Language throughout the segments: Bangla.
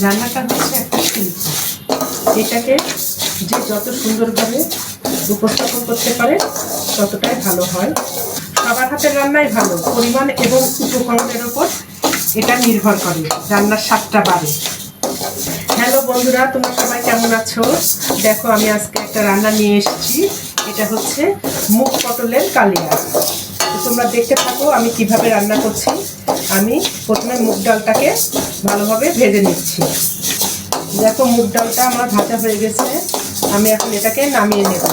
রান্নাটা হচ্ছে একটা শিল্প এটাকে যে যত সুন্দরভাবে উপস্থাপন করতে পারে, ততটাই ভালো হয়। সবার হাতের রান্নাই ভালো। পরিমাণ এবং উপকরণের ওপর এটা নির্ভর করে। রান্নার স্বাদটা বাড়ে। হ্যালো বন্ধুরা, তোমরা সবাই কেমন আছো? দেখো, আমি আজকে একটা রান্না নিয়ে এসেছি। এটা হচ্ছে মুগ পটলের কালিয়া। তোমরা দেখতে থাকো আমি কীভাবে রান্না করছি। আমি প্রথমে মুগ ডালটাকে ভালোভাবে ভেজে নিচ্ছি। দেখো মুগ ডালটা আমার ভাজা হয়ে গেছে, আমি এখন এটাকে নামিয়ে নেব।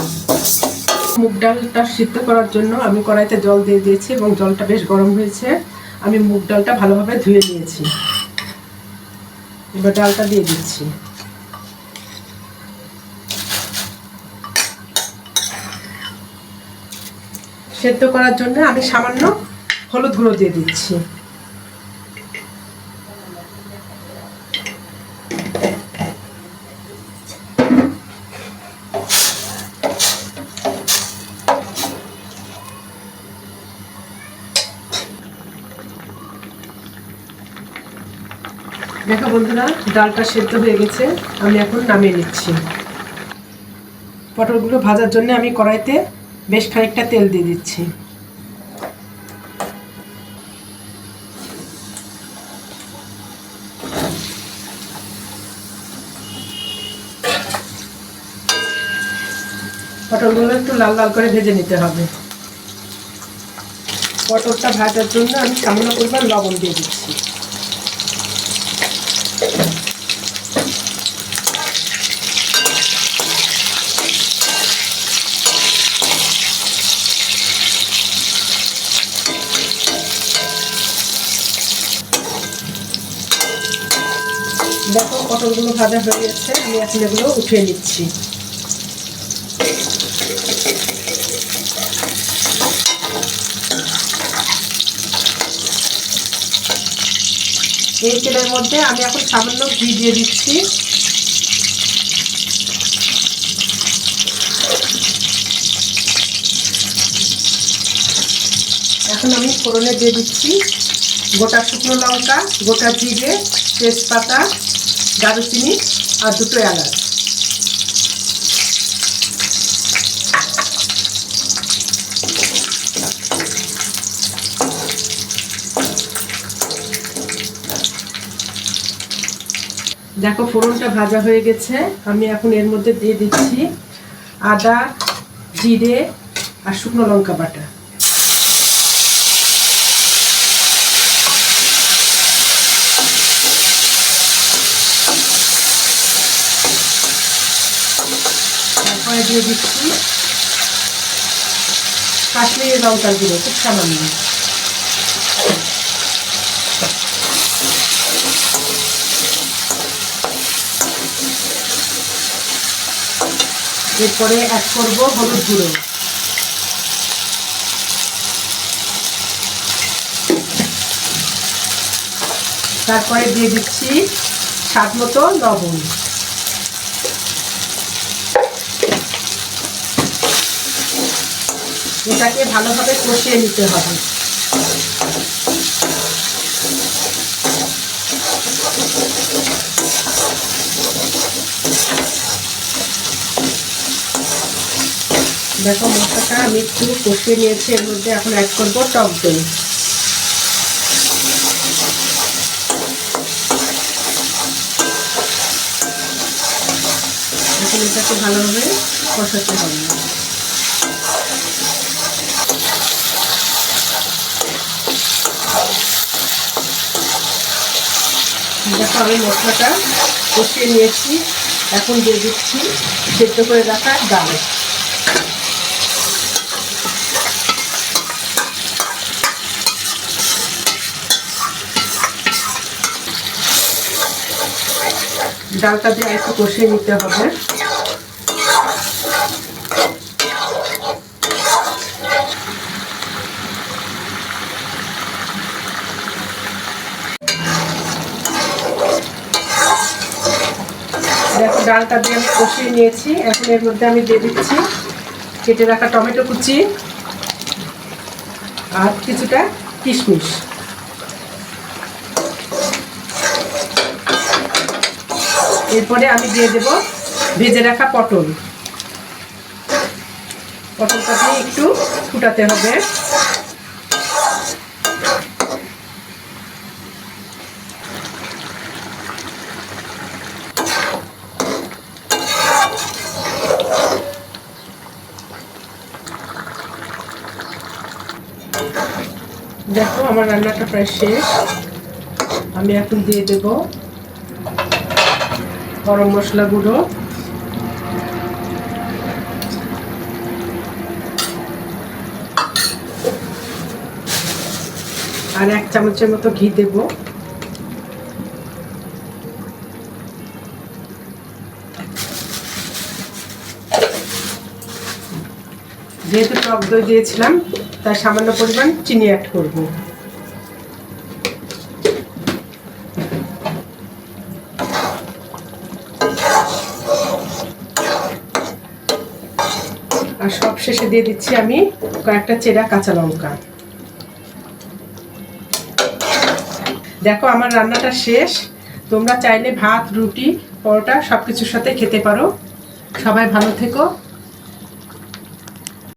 মুগ ডালটা সিদ্ধ করার জন্য আমি কড়াইতে জল দিয়ে দিয়েছি এবং জলটা বেশ গরম হয়েছে। আমি মুগ ডালটা ভালোভাবে ধুয়ে নিয়েছি। এবার ডালটা দিয়ে দিচ্ছি। সেদ্ধ করার জন্য আমি সামান্য হলুদ গুঁড়ো দিয়ে দিচ্ছি। দেখো বন্ধুরা, ডালটা সেদ্ধ হয়ে গেছে, আমি এখন নামিয়ে নিচ্ছি। পটলগুলো ভাজার জন্য আমি কড়াইতে বেশ খানিকটা তেল দিয়ে দিচ্ছি। পটলগুলো একটু লাল লাল করে ভেজে নিতে হবে। পটলটা ভাজার জন্য আমি সামান্য পরিমাণ লবণ দিয়ে দিচ্ছি। দেখো পটলগুলো ভাজা হয়ে গেছে, আমি এখন এগুলো উঠিয়ে নিচ্ছি। এই তেলের মধ্যে আমি এখন সামান্য ঘি দিয়ে দিচ্ছি। এখন আমি ফোড়নে দিয়ে দিচ্ছি গোটা শুকনো লঙ্কা, গোটা জিরে, তেজপাতা দারুচিনি আর দুটো এলাচ। দেখো, ফোড়নটা ভাজা হয়ে গেছে। আমি এখন এর মধ্যে দিয়ে দিচ্ছি আদা, জিরে আর শুকনো লঙ্কা বাটা তারপরে দিয়ে দিচ্ছি। কাশ্মীরি লঙ্কার গুঁড়ো, খুব সামান্য। এরপরে অ্যাড করব হলুদ গুঁড়ো। তারপরে দিয়ে দিচ্ছি স্বাদ মতো লবণ। এটাকে ভালোভাবে কষিয়ে নিতে হবে। দেখো মশলাটা আমি একটু কষিয়ে নিয়েছি, এর মধ্যে এখন অ্যাড করব টক দই। এখন এটাকে ভালোভাবে কষাতে হবে। দেখো আমি মশলাটা। কষিয়ে নিয়েছি। এখন দিয়ে দিচ্ছি সেদ্ধ করে রাখা ডাল। ডালটা দিয়ে একটু কষিয়ে নিতে হবে। দেখো ডালটা দিয়ে আমি কষিয়ে নিয়েছি। এখন এর মধ্যে আমি দিয়ে দিচ্ছি কেটে রাখা টমেটো কুচি আর কিছুটা কিশমিশ। এরপরে আমি দিয়ে দেব ভেজে রাখা পটল। পটলটা একটু ফুটাতে হবে। দেখো, আমার রান্নাটা প্রায় শেষ। আমি এখন দিয়ে দেব গরম মশলা গুঁড়ো আর এক চামচের মতো ঘি দেব। যেহেতু টক দই দিয়েছিলাম তার সামান্য পরিমাণ চিনি অ্যাড করব। আর সব শেষে দিয়ে দিচ্ছি আমি কয়েকটা চেরা কাঁচা লঙ্কা। দেখো, আমার রান্নাটা শেষ। তোমরা চাইলে ভাত, রুটি, পরোটা সব কিছুর সাথে খেতে পারো। সবাই ভালো থেকো।